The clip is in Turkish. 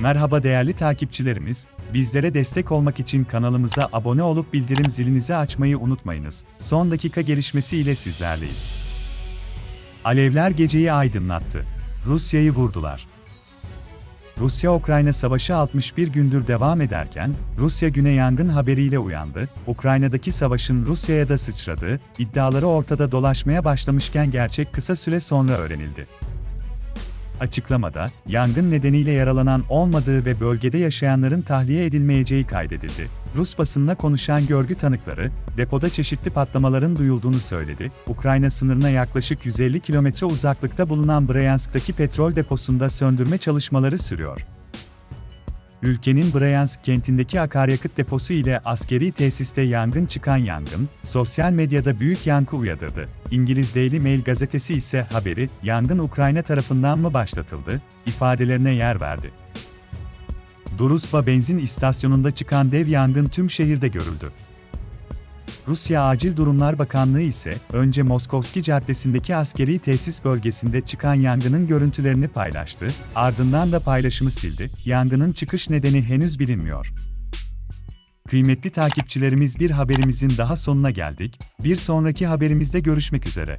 Merhaba değerli takipçilerimiz, bizlere destek olmak için kanalımıza abone olup bildirim zilinizi açmayı unutmayınız. Son dakika gelişmesi ile sizlerleyiz. Alevler geceyi aydınlattı. Rusya'yı vurdular. Rusya-Ukrayna savaşı 61 gündür devam ederken, Rusya güne yangın haberiyle uyandı, Ukrayna'daki savaşın Rusya'ya da sıçradığı, iddiaları ortada dolaşmaya başlamışken gerçek kısa süre sonra öğrenildi. Açıklamada, yangın nedeniyle yaralanan olmadığı ve bölgede yaşayanların tahliye edilmeyeceği kaydedildi. Rus basınına konuşan görgü tanıkları, depoda çeşitli patlamaların duyulduğunu söyledi. Ukrayna sınırına yaklaşık 150 kilometre uzaklıkta bulunan Bryansk'taki petrol deposunda söndürme çalışmaları sürüyor. Ülkenin Bryansk kentindeki akaryakıt deposu ile askeri tesiste yangın çıkan yangın, sosyal medyada büyük yankı uyandırdı. İngiliz Daily Mail gazetesi ise haberi, yangın Ukrayna tarafından mı başlatıldı, ifadelerine yer verdi. Duruzba benzin istasyonunda çıkan dev yangın tüm şehirde görüldü. Rusya Acil Durumlar Bakanlığı ise önce Moskovski Caddesi'ndeki askeri tesis bölgesinde çıkan yangının görüntülerini paylaştı, ardından da paylaşımı sildi. Yangının çıkış nedeni henüz bilinmiyor. Kıymetli takipçilerimiz bir haberimizin daha sonuna geldik. Bir sonraki haberimizde görüşmek üzere.